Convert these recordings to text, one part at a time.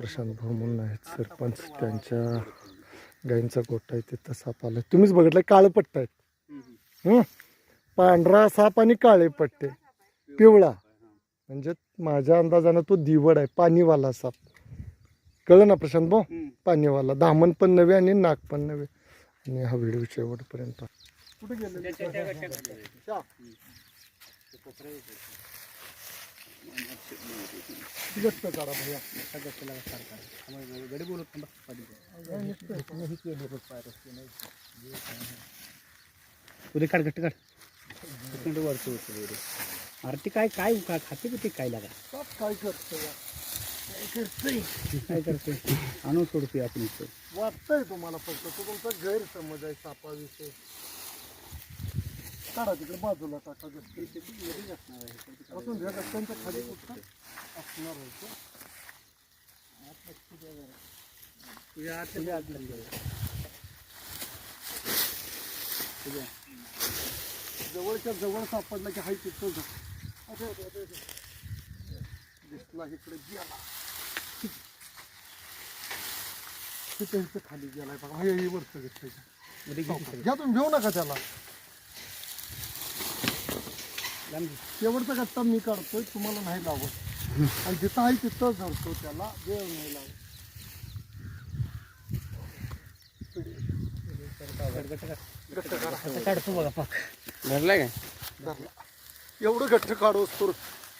प्रशांत भाऊ म्हणून आहेत. सरपंच त्यांच्या गाईंचा गोठा आहे तिथं साप आला तुम्हीच बघितलं काळे पट्ट आहेत. हं? पांढरा साप आणि काळे पट्टे. पिवळा. म्हणजे माझ्या अंदाजानं तो दिवड आहे पाणीवाला साप. कळलं ना प्रशांत भाऊ? पाणीवाला. दामन पण नव्हे आणि नाक पण नव्हे. आणि हा व्हिडिओ शेवटपर्यंत. कुठे गेले गट्ट काढा भैया गडी बोलत तुझे काढ. घट्ट काढ वरचं होतं वगैरे. अरे ते काय काय का खाते का ते काय लागा? काय करतो काय करतोय? काय करते आणून सोडतोय आपण इथं. वाटतंय तुम्हाला फक्त. तो तुमचा गैरसमज आहे सापाविषयी. काढा तिकडे बाजूला टाका असून घ्या गट्ट्यांच्या खाली कुठं असणार आहे तो. तुझ्या आत तुझ्या आत जवळच्या जवळ सापडला की हाय तिथं जा. दिसला इकडे गेला. तिथे खाली गेलाय बघा. हाय ही वरच मध्ये घ्या तुम्ही घेऊ नका त्याला. शेवटचा गट्टा मी काढतोय तुम्हाला नाही लावत आणि जिथं आहे तिथं धरतो त्याला वेळ नाही लावत काढा काढतो बघा पाक धरलाय काय? धरला. एवढं गट्ट काढूस तर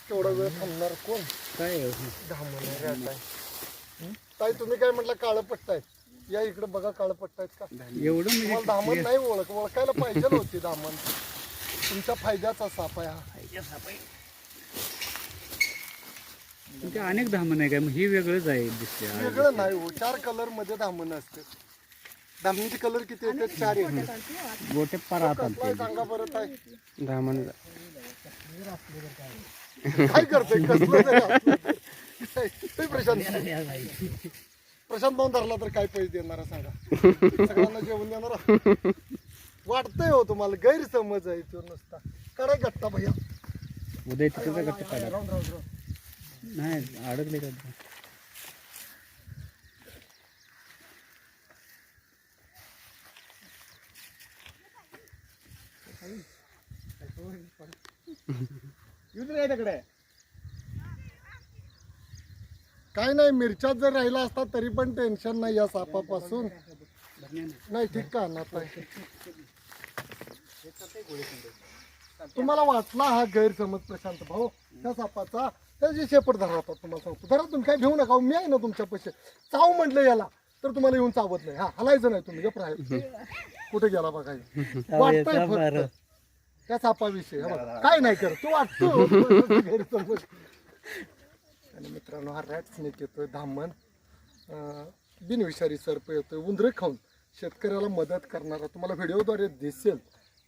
तेवढा वेळ थांबणार कोण? काय ताई तुम्ही काय म्हटलं काळं पट्ट आहेत या इकडे बघा काळं पट्ट आहेत का? एवढं म्हणजे नाही ओळख ओळखायला पाहिजे होती दामन तुमच्या फायद्याचा साप आहे हा. ते अनेक धामण आहे काय? मग ही वेगळंच आहे दिसते. वेगळं नाही हो चार कलरमध्ये दामन असते दामनीचे कलर किती येतात? चार येतात. गोटे पार आहे? सांगा बरं ताई. दहा मन काय करतोय कसलं तरी असलं तर. काय? प्रशांत. प्रशांत भाऊ धरला तर काय पैसे देणार आहे सांगा. सगळ्यांना जेवण देणार आहे? वाटतंय हो तुम्हाला गैरसमज आहे तो नुसता. कडे गट्टा भैया. उद्या तिकडे गट्ट काढा. नाही अडकले का? काय नाही मिरच्यात जर राहिला असता तरी पण टेन्शन नाही या सापापासून. नाही ठीक का ना? तुम्हाला वाटला हा गैरसमज प्रशांत भाऊ? त्या सापाचा त्याची शेपट धरा होता तुम्हाला सांगतो. धरा तुम्ही काय घेऊ नका. मी आहे ना तुमच्या पैसे चाव म्हटलं याला तर तुम्हाला येऊन चावत नाही. हा हलायचं नाही तुम्ही. गप राहायचं कुठे गेला बघा. वाटतंय फक्त. त्या सापाविषयी. काय नाही कर तू वाटतो. गैरसमज. आणि मित्रांनो हा रॅट स्नेक येतोय धामण. अं, बिनविषारी सर्प येतोय. उंदरं खाऊन शेतकऱ्याला मदत करणारा तुम्हाला व्हिडिओद्वारे दिसेल.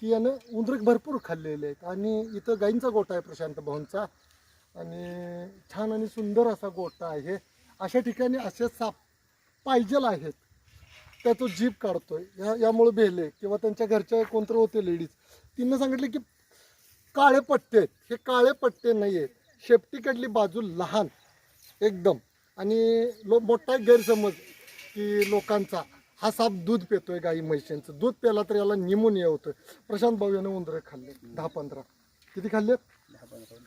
की यानं उंदरं भरपूर खाल्लेले आहेत. आणि इथं गाईंचा गोठा आहे प्रशांत भाऊंचा. आणि छान आणि सुंदर असा गोठा आहे. अशा ठिकाणी असे साप पाहिजेल आहेत. त्या तो जीप काढतोय. या यामुळे बेले किंवा त्यांच्या घरच्या कोणतरी होते लेडीज तिनं सांगितले की काळे पट्टे आहेत. हे काळे पट्टे नाही आहेत शेपटीकडली बाजू लहान एकदम. आणि लो मोठा गैरसमज की लोकांचा. हा साप दूध पितोय गाई म्हशींचं. दूध प्याला तर याला निमोनिया होतं प्रशांत भाऊ यानं उंदरं खाल्ले. दहा पंधरा. किती खाल्ले?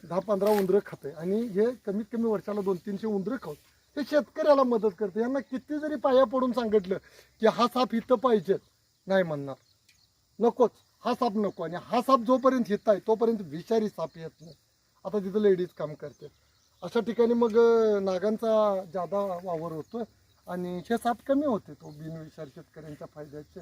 दहा पंधरा उंदरं खाते आणि हे कमीत कमी वर्षाला दोन तीनशे उंदरं खाऊ हे शेतकऱ्याला मदत करते यांना किती जरी पाया पडून सांगितलं की हा साप इथं पाहिजेत नाही म्हणणार. नकोच. हा साप नको. आणि हा साप जोपर्यंत हित आहे तोपर्यंत विषारी साप येत नाही. आता तिथं लेडीज काम करते. अशा ठिकाणी मग नागांचा जादा वावर होतो आणि हे साप कमी होते तो बिनविषार शेतकऱ्यांच्या फायद्याचे.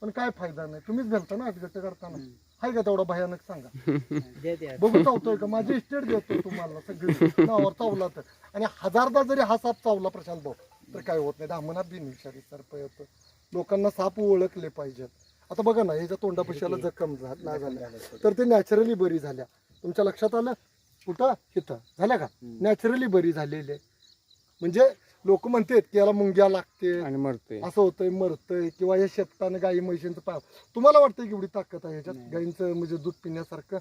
पण काय फायदा नाही. तुम्हीच भेटता ना गट करताना. आहे का तेवढा भयानक सांगा? बघू चावतोय का? माझी इस्टेट देतो तुम्हाला सगळी. नावावर चावला तर. आणि हजारदा जरी हा साप चावला प्रशांत भाऊ तर काय होत नाही. दामना बिनविषारी सर्प येतो लोकांना साप ओळखले पाहिजेत. आता बघा ना ह्याच्या तोंडापशाला जखम झाल्या. तर ते नॅचरली बरी झाल्या. तुमच्या लक्षात आलं? कुठं? इथं. झाल्या का? नॅचरली बरी झालेली आहे. म्हणजे लोक म्हणतात की याला मुंग्या लागते. आणि मरतोय. असं होतंय मरतंय किंवा हे शेपटानं गाई म्हशींचं पाय तुम्हाला वाटतंय की एवढी ताकद आहे ह्याच्यात? गाईंचं म्हणजे दूध पिण्यासारखं?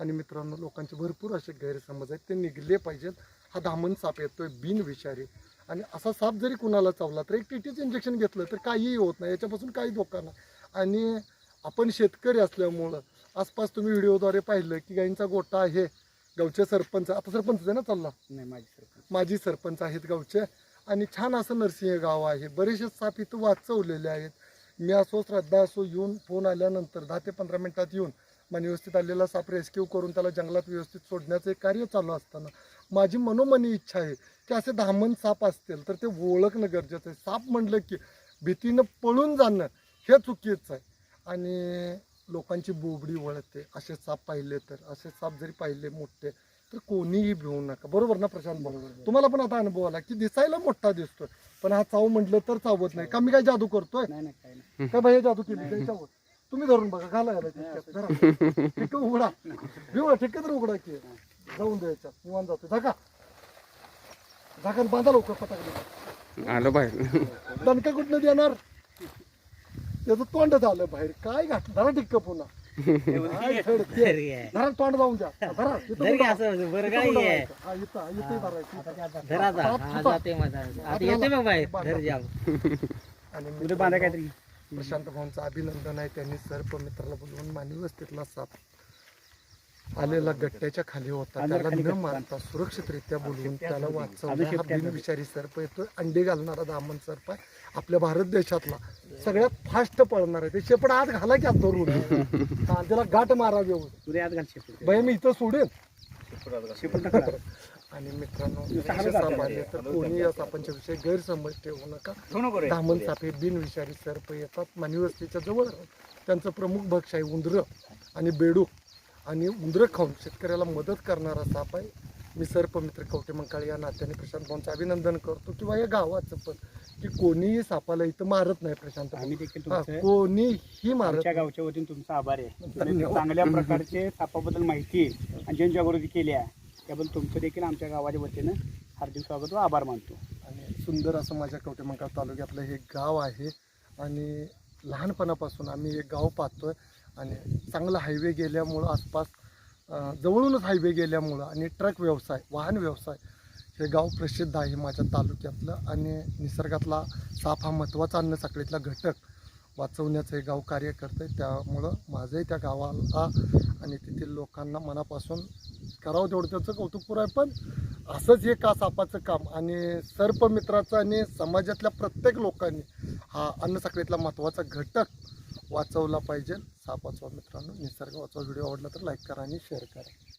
आणि मित्रांनो लोकांचे भरपूर असे गैरसमज आहेत. ते निघले पाहिजेत. हा धामण साप येतोय बिनविषारी. आणि असा साप जरी कुणाला चावला तर एक टीटीचं इंजेक्शन घेतलं तर काहीही होत नाही. याच्यापासून काही धोका नाही. आणि आपण शेतकरी असल्यामुळं आसपास तुम्ही व्हिडिओद्वारे पाहिलं की गाईंचा गोटा आहे. गावचे सरपंच आता सरपंच आहे ना चालला? नाही माझी सरपंच. माजी सरपंच आहेत गावचे. आणि छान असं नरसिंह गाव आहे. बरेचसे साप इथं वाचवलेले आहेत. मी असो श्रद्धा असो येऊन फोन आल्यानंतर दहा ते पंधरा मिनटात येऊन मन व्यवस्थित आलेला साप रेस्क्यू करून त्याला जंगलात व्यवस्थित सोडण्याचं एक कार्य चालू असताना माझी मनोमनी इच्छा आहे की असे धामण साप असतील तर ते ओळखणं गरजेचं आहे. साप म्हणलं की भीतीनं पळून जाणं हे चुकीचं आहे. आणि लोकांची बोबडी वळते. असे साप पाहिले तर असे साप जरी पाहिले मोठे तर कोणीही भिवू नका. बरोबर ना प्रशांत भाऊ? तुम्हाला पण आता अनुभव आला की दिसायला मोठा दिसतोय. पण हा चाव म्हटलं तर चावत नाही. का मी काय जादू करतोय? नाही नाही काय बाई जादू केली? त्याच्यावर तुम्ही धरून बघा घाला याला ठिक्क्यात. धरा. ठिक्क उघडा. भिवळा ठिक्क तर उघडा की. जाऊन द्यायच्या निवांत जातो. झाका. झाका बांधा लवकर पटाकली आलो बाहेर. दणका कुठनं देणार? त्याचं तोंड झालं बाहेर. काय घातलं? धरा ठिक्क पुन्हा. धरा तोंड जाऊन द्या. धरा इथं धर की उघडा. असं बरं इथं काय उघडा आहे. व्हायचं. हा, इथं इथं धरायचं धर आता साप हा सुद्धा. जाते माझा आता. येते मग बाहेर धर जाव आणि उद्या बांधा काहीतरी. प्रशांत भाऊंचं अभिनंदन आहे. त्यांनी सर्प मित्राला बोलवून मानवस्थितला साप आलेला गट्ट्याच्या खाली होता. त्याला न. मारता सुरक्षितरित्या बोलवून त्याला वाचवलं हा बिनविषारी सर्प येतो अंडे घालणारा दामन सर्प आहे. आपल्या भारत देशातला सगळ्यात फास्ट पळणार आहे. ते शेपट आत घाला की आत धरून. हा, त्याला गाठ मारा व्यवस्थित बाई मी इथं सोडेन टाका. आणि मित्रांनो साप. आले तर कोणी या सापांच्या विषयी गैरसमज ठेवू नका. धामण सापे बिनविषारी सर्प येतात. मानवस्तीच्या जवळ. त्यांचं प्रमुख भक्ष आहे उंदरं आणि बेडूक. आणि उंदरं खाऊन शेतकऱ्याला मदत करणारा साप आहे. मी सर्पमित्र कवटे मंकाळे या नात्याने प्रशांत भाऊंचं अभिनंदन करतो. किंवा या गावाचं पण की कोणीही सापाला इथं मारत नाही प्रशांत. आम्ही देखील तुमचं कोणीही मारत आमच्या. गावच्या वतीने तुमचा आभार आहे. तुम्ही धन्यवाद. चांगल्या प्रकारचे सापाबद्दल माहिती आणि जनजागृती केली आहे. त्याबद्दल तुमचं देखील आमच्या गावाच्या वतीनं हार्दिक स्वागत व आभार मानतो. आणि सुंदर असं माझ्या कवटेमंकाळ तालुक्यातलं हे गाव आहे. आणि लहानपणापासून आम्ही हे गाव पाहतोय. आणि चांगला हायवे गेल्यामुळं आसपास जवळूनच हायवे गेल्यामुळं आणि ट्रक व्यवसाय वाहन व्यवसाय हे गाव प्रसिद्ध आहे माझ्या तालुक्यातलं आणि निसर्गातला साप हा महत्त्वाचा अन्नसाखळीतला घटक वाचवण्याचं हे गाव कार्य करतं आहे त्यामुळं माझंही त्या गावाला आणि तेथील लोकांना मनापासून करावं तेवढं त्याचं कौतुकपूर आहे पण असंच हे का सापाचं काम आणि सर्पमित्राचं आणि समाजातल्या प्रत्येक लोकांनी हा अन्नसाखळीतला महत्त्वाचा घटक वाचवला पाहिजे. साप वाचवा मित्रांनो. निसर्ग वाचवा व्हिडिओ आवडला तर लाईक करा आणि शेअर करा.